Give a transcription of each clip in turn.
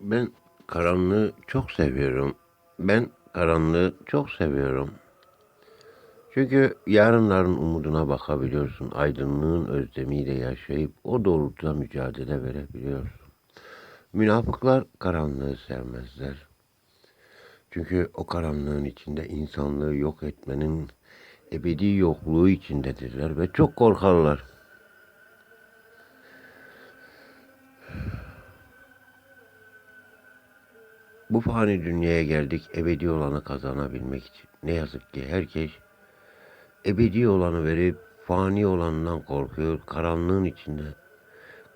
Ben karanlığı çok seviyorum. Ben karanlığı çok seviyorum. Çünkü yarınların umuduna bakabiliyorsun. Aydınlığın özlemiyle yaşayıp o doğrultuda mücadele verebiliyorsun. Münafıklar karanlığı sevmezler. Çünkü o karanlığın içinde insanlığı yok etmenin ebedi yokluğu içindedirler ve çok korkarlar. Bu fani dünyaya geldik ebedi olanı kazanabilmek için. Ne yazık ki herkes ebedi olanı verip fani olandan korkuyor. Karanlığın içinde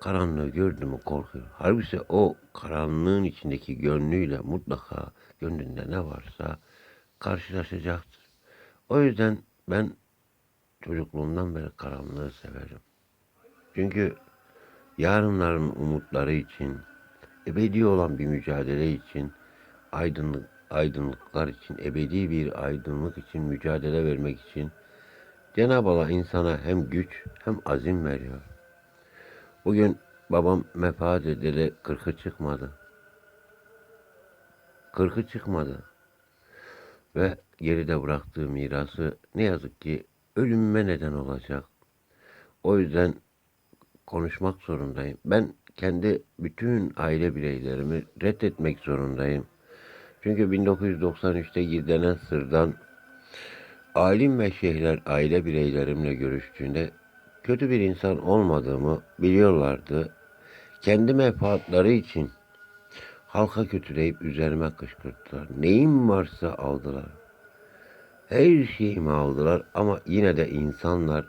karanlığı gördü mü korkuyor. Halbuki o karanlığın içindeki gönlüyle mutlaka gönlünde ne varsa karşılaşacaktır. O yüzden ben çocukluğumdan beri karanlığı severim. Çünkü yarınların umutları için, ebedi olan bir mücadele için, aydınlık aydınlıklar için, ebedi bir aydınlık için mücadele vermek için Cenab-ı Allah insana hem güç hem azim veriyor. Bugün babam vefat edeli kırkı çıkmadı. Kırkı çıkmadı. Ve geride bıraktığı mirası ne yazık ki ölümüme neden olacak. O yüzden konuşmak zorundayım. Ben kendi bütün aile bireylerimi reddetmek zorundayım. Çünkü 1993'te Girdelen Sır'dan alim ve şeyhler aile bireylerimle görüştüğünde kötü bir insan olmadığımı biliyorlardı. Kendi menfaatları için halka kötüleyip üzerime kışkırttılar. Neyim varsa aldılar. Her şeyimi aldılar ama yine de insanlar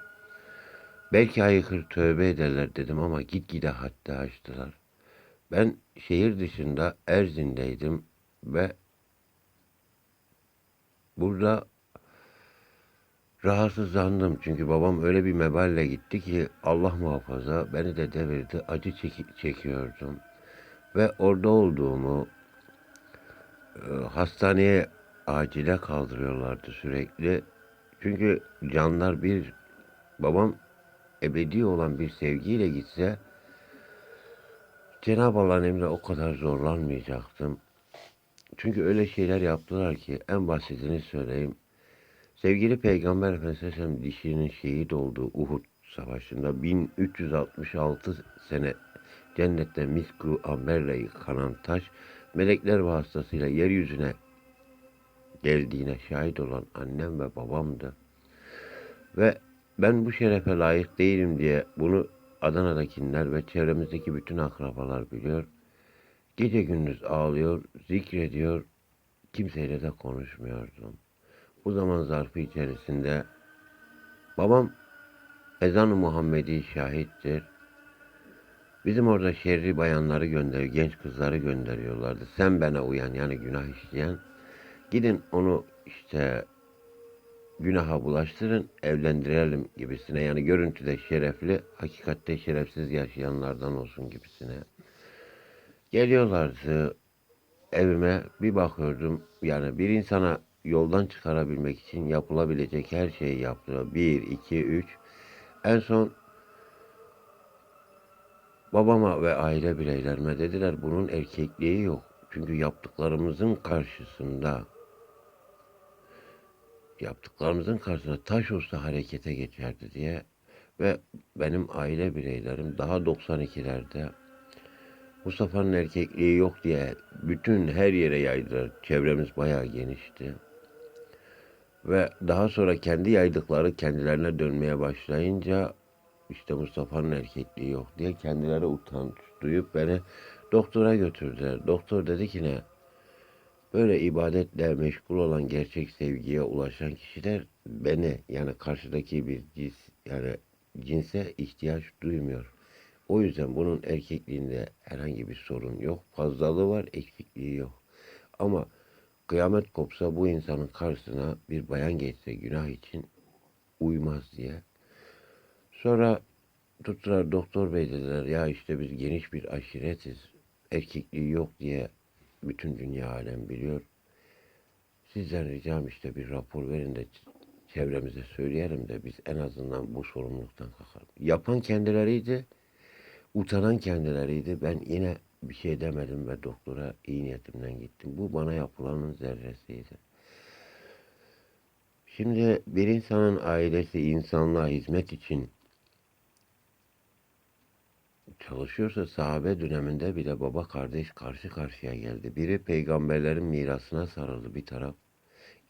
belki haykır tövbe ederler dedim ama gitgide hatta açtılar. Ben şehir dışında Erzin'deydim ve burada rahatsızlandım. Çünkü babam öyle bir meballe gitti ki Allah muhafaza beni de devirdi. Acı çeki- çekiyordum. Ve orada olduğumu e, hastaneye acile kaldırıyorlardı sürekli. Çünkü canlar bir babam ebedi olan bir sevgiyle gitse Cenab-ı Allah'ın emri o kadar zorlanmayacaktım. Çünkü öyle şeyler yaptılar ki en basitini söyleyeyim. Sevgili Peygamber Efendimiz dişinin şehit olduğu Uhud Savaşı'nda 1366 sene cennette misku amberle yıkanan taş melekler vasıtasıyla yeryüzüne geldiğine şahit olan annem ve babamdı. Ve ben bu şerefe layık değilim diye bunu Adana'dakiler ve çevremizdeki bütün akrabalar biliyor. Gece gündüz ağlıyor, zikrediyor, kimseyle de konuşmuyordum. Bu zaman zarfı içerisinde babam ezan-ı Muhammedi şahittir. Bizim orada şerri bayanları gönderiyor, genç kızları gönderiyorlardı. Sen bana uyan yani günah işleyen. Gidin onu işte günaha bulaştırın, evlendirelim gibisine. Yani görüntüde şerefli, hakikatte şerefsiz yaşayanlardan olsun gibisine. Geliyorlardı evime bir bakıyordum. Yani bir insana yoldan çıkarabilmek için yapılabilecek her şeyi yaptı. Bir, iki, üç. En son babama ve aile bireylerime dediler bunun erkekliği yok. Çünkü yaptıklarımızın karşısında yaptıklarımızın karşısında taş olsa harekete geçerdi diye ve benim aile bireylerim daha 92'lerde Mustafa'nın erkekliği yok diye bütün her yere yaydılar. Çevremiz bayağı genişti. Ve daha sonra kendi yaydıkları kendilerine dönmeye başlayınca işte Mustafa'nın erkekliği yok diye kendileri utanç duyup beni doktora götürdüler. Doktor dedi ki ne? Böyle ibadetle meşgul olan gerçek sevgiye ulaşan kişiler beni yani karşıdaki bir cins yani cinse ihtiyaç duymuyor. O yüzden bunun erkekliğinde herhangi bir sorun yok. Fazlalığı var, eksikliği yok. Ama kıyamet kopsa bu insanın karşısına bir bayan geçse günah için uymaz diye. Sonra tuttular doktor bey dediler ya işte biz geniş bir aşiretiz. Erkekliği yok diye bütün dünya alem biliyor. Sizden ricam işte bir rapor verin de çevremize söyleyelim de biz en azından bu sorumluluktan kalkalım. Yapan kendileriydi, utanan kendileriydi. Ben yine bir şey demedim ve doktora iyi niyetimden gittim. Bu bana yapılanın zerresiydi. Şimdi bir insanın ailesi insanlığa hizmet için çalışıyorsa sahabe döneminde bile baba kardeş karşı karşıya geldi. Biri peygamberlerin mirasına sarıldı bir taraf.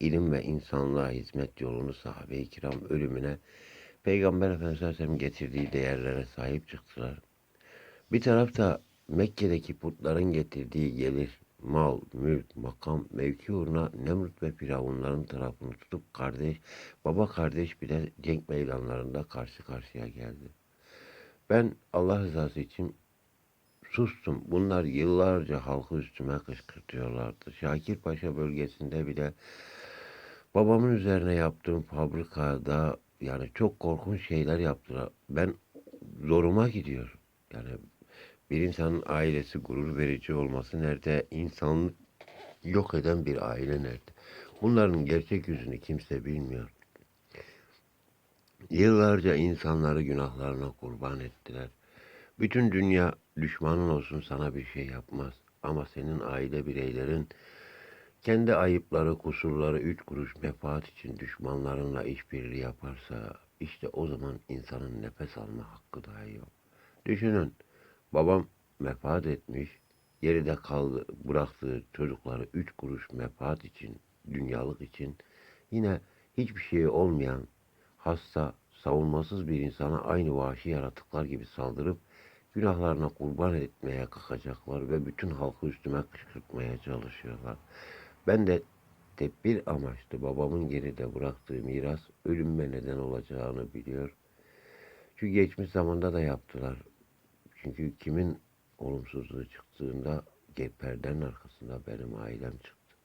ilim ve insanlığa hizmet yolunu sahabe-i kiram ölümüne Peygamber Efendimiz Aleyhisselam'ın getirdiği değerlere sahip çıktılar. Bir tarafta Mekke'deki putların getirdiği gelir, mal, mülk, makam, mevki uğruna Nemrut ve Firavunların tarafını tutup kardeş, baba kardeş bile cenk meydanlarında karşı karşıya geldi. Ben Allah rızası için sustum. Bunlar yıllarca halkı üstüme kışkırtıyorlardı. Şakirpaşa bölgesinde bile babamın üzerine yaptığım fabrikada yani çok korkunç şeyler yaptılar. Ben zoruma gidiyor. Yani bir insanın ailesi gurur verici olması nerede? İnsanı yok eden bir aile nerede? Bunların gerçek yüzünü kimse bilmiyor. Yıllarca insanları günahlarına kurban ettiler. Bütün dünya düşmanın olsun sana bir şey yapmaz. Ama senin aile bireylerin kendi ayıpları, kusurları, üç kuruş menfaat için düşmanlarınla işbirliği yaparsa işte o zaman insanın nefes alma hakkı dahi yok. Düşünün babam menfaat etmiş, geride kaldı, bıraktığı çocukları üç kuruş menfaat için, dünyalık için yine hiçbir şey olmayan hasta, savunmasız bir insana aynı vahşi yaratıklar gibi saldırıp günahlarına kurban etmeye kalkacaklar ve bütün halkı üstüme kışkırtmaya çalışıyorlar. Ben de tedbir amaçlı babamın geride bıraktığı miras ölümme neden olacağını biliyor. Çünkü geçmiş zamanda da yaptılar. Çünkü kimin olumsuzluğu çıktığında perdenin arkasında benim ailem çıktı.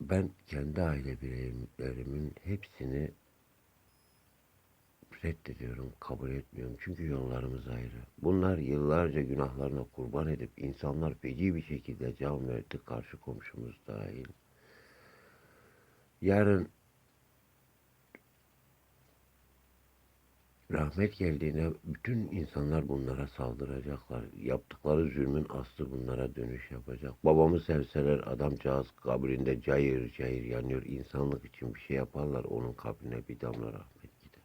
Ben kendi aile bireylerimin hepsini reddediyorum, kabul etmiyorum. Çünkü yollarımız ayrı. Bunlar yıllarca günahlarına kurban edip insanlar feci bir şekilde can verdi karşı komşumuz dahil. Yarın rahmet geldiğinde bütün insanlar bunlara saldıracaklar. Yaptıkları zulmün aslı bunlara dönüş yapacak. Babamı sevseler adamcağız kabrinde cayır cayır yanıyor. İnsanlık için bir şey yaparlar onun kabrine bir damla rahmet gider.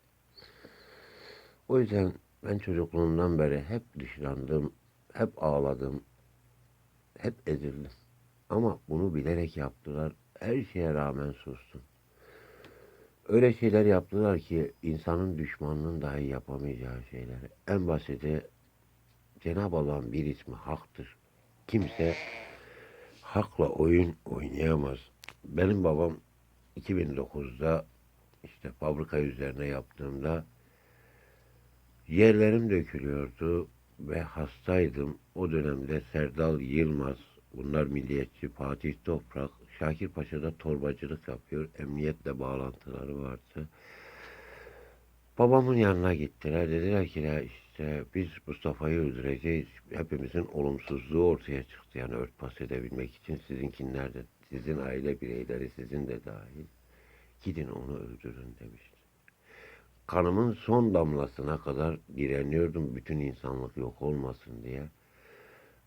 O yüzden ben çocukluğumdan beri hep dışlandım, hep ağladım, hep ezildim. Ama bunu bilerek yaptılar. Her şeye rağmen sustum. Öyle şeyler yaptılar ki insanın düşmanının dahi yapamayacağı şeyler. En basiti Cenab-ı Allah'ın bir ismi haktır. Kimse hakla oyun oynayamaz. Benim babam 2009'da işte fabrika üzerine yaptığımda yerlerim dökülüyordu ve hastaydım. O dönemde Serdal Yılmaz, bunlar milliyetçi, Fatih Toprak, Şakir Paşa'da torbacılık yapıyor. Emniyetle bağlantıları vardı. Babamın yanına gittiler. Dediler ki ya işte biz Mustafa'yı öldüreceğiz. Hepimizin olumsuzluğu ortaya çıktı. Yani örtbas edebilmek için sizinkinler de, sizin aile bireyleri sizin de dahil. Gidin onu öldürün demişti. Kanımın son damlasına kadar direniyordum bütün insanlık yok olmasın diye.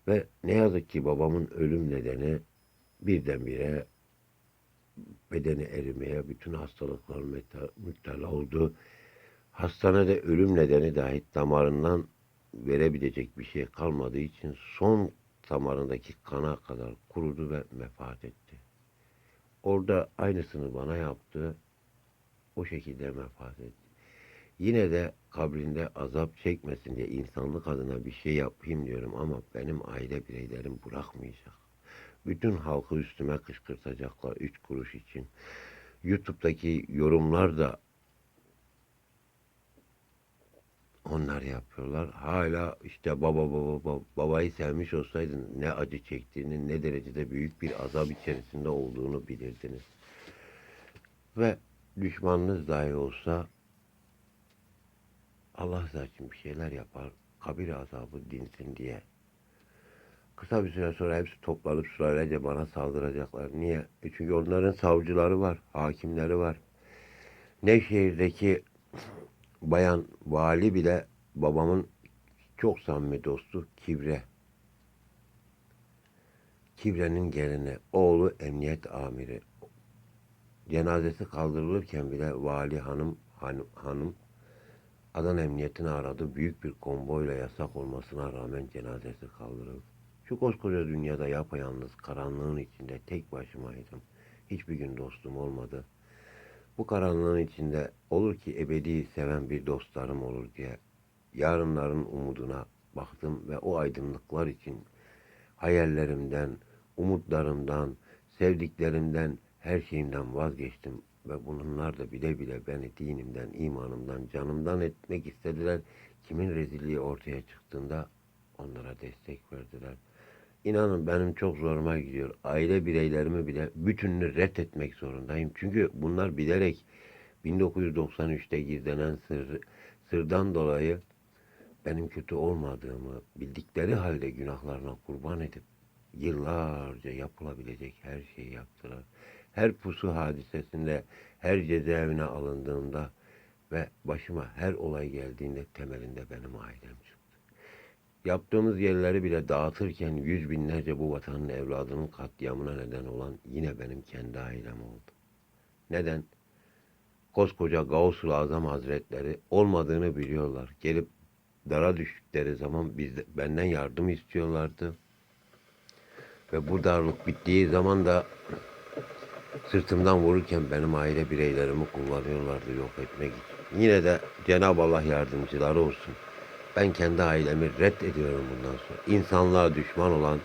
Ve ne yazık ki babamın ölüm nedeni birdenbire bedeni erimeye, bütün hastalıklar müptela oldu. Hastanede ölüm nedeni dahi damarından verebilecek bir şey kalmadığı için son damarındaki kana kadar kurudu ve vefat etti. Orada aynısını bana yaptı. O şekilde vefat etti. Yine de kabrinde azap çekmesin diye insanlık adına bir şey yapayım diyorum ama benim aile bireylerim bırakmayacak. Bütün halkı üstüme kışkırtacaklar üç kuruş için. YouTube'daki yorumlar da onlar yapıyorlar. Hala işte baba baba baba babayı sevmiş olsaydın ne acı çektiğini, ne derecede büyük bir azap içerisinde olduğunu bilirdiniz. Ve düşmanınız dahi olsa Allah için bir şeyler yapar. Kabir azabı dinsin diye. Kısa bir süre sonra hepsi toplanıp sırayla bana saldıracaklar. Niye? E çünkü onların savcıları var, hakimleri var. Nevşehir'deki bayan vali bile babamın çok samimi dostu Kibre. Kibre'nin gelini, oğlu emniyet amiri. Cenazesi kaldırılırken bile vali hanım, hanım, hanım Adana Emniyetini aradı. Büyük bir konvoyla yasak olmasına rağmen cenazesi kaldırıldı. Şu koskoca dünyada yapayalnız karanlığın içinde tek başımaydım. Hiçbir gün dostum olmadı. Bu karanlığın içinde olur ki ebedi seven bir dostlarım olur diye yarınların umuduna baktım ve o aydınlıklar için hayallerimden, umutlarımdan, sevdiklerimden, her şeyimden vazgeçtim ve bunlar da bile bile beni dinimden, imanımdan, canımdan etmek istediler. Kimin rezilliği ortaya çıktığında onlara destek verdiler. İnanın benim çok zoruma gidiyor. Aile bireylerimi bile bütününü reddetmek zorundayım. Çünkü bunlar bilerek 1993'te gizlenen sır, sırdan dolayı benim kötü olmadığımı bildikleri halde günahlarına kurban edip yıllarca yapılabilecek her şeyi yaptılar. Her pusu hadisesinde, her cezaevine alındığımda ve başıma her olay geldiğinde temelinde benim ailem. Yaptığımız yerleri bile dağıtırken yüz binlerce bu vatanın evladının katliamına neden olan yine benim kendi ailem oldu. Neden? Koskoca Gavsul Azam Hazretleri olmadığını biliyorlar. Gelip dara düştükleri zaman biz benden yardım istiyorlardı. Ve bu darlık bittiği zaman da sırtımdan vururken benim aile bireylerimi kullanıyorlardı yok etmek için. Yine de Cenab-ı Allah yardımcıları olsun. Ben kendi ailemi reddediyorum bundan sonra. İnsanlığa düşman olan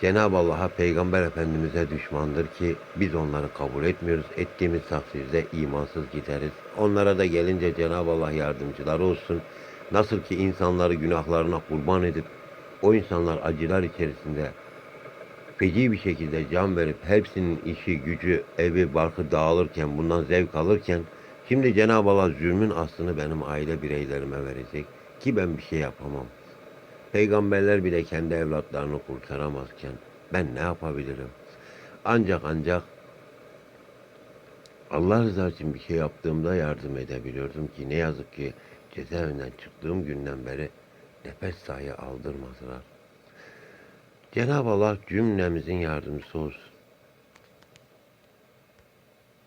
Cenab-ı Allah'a Peygamber Efendimiz'e düşmandır ki biz onları kabul etmiyoruz. Ettiğimiz takdirde imansız gideriz. Onlara da gelince Cenab-ı Allah yardımcıları olsun. Nasıl ki insanları günahlarına kurban edip o insanlar acılar içerisinde feci bir şekilde can verip hepsinin işi, gücü, evi, barkı dağılırken, bundan zevk alırken şimdi Cenab-ı Allah zulmün aslını benim aile bireylerime verecek ki ben bir şey yapamam. Peygamberler bile kendi evlatlarını kurtaramazken ben ne yapabilirim? Ancak ancak Allah rızası için bir şey yaptığımda yardım edebiliyordum ki ne yazık ki cezaevinden çıktığım günden beri nefes dahi aldırmadılar. Cenab-ı Allah cümlemizin yardımcısı olsun.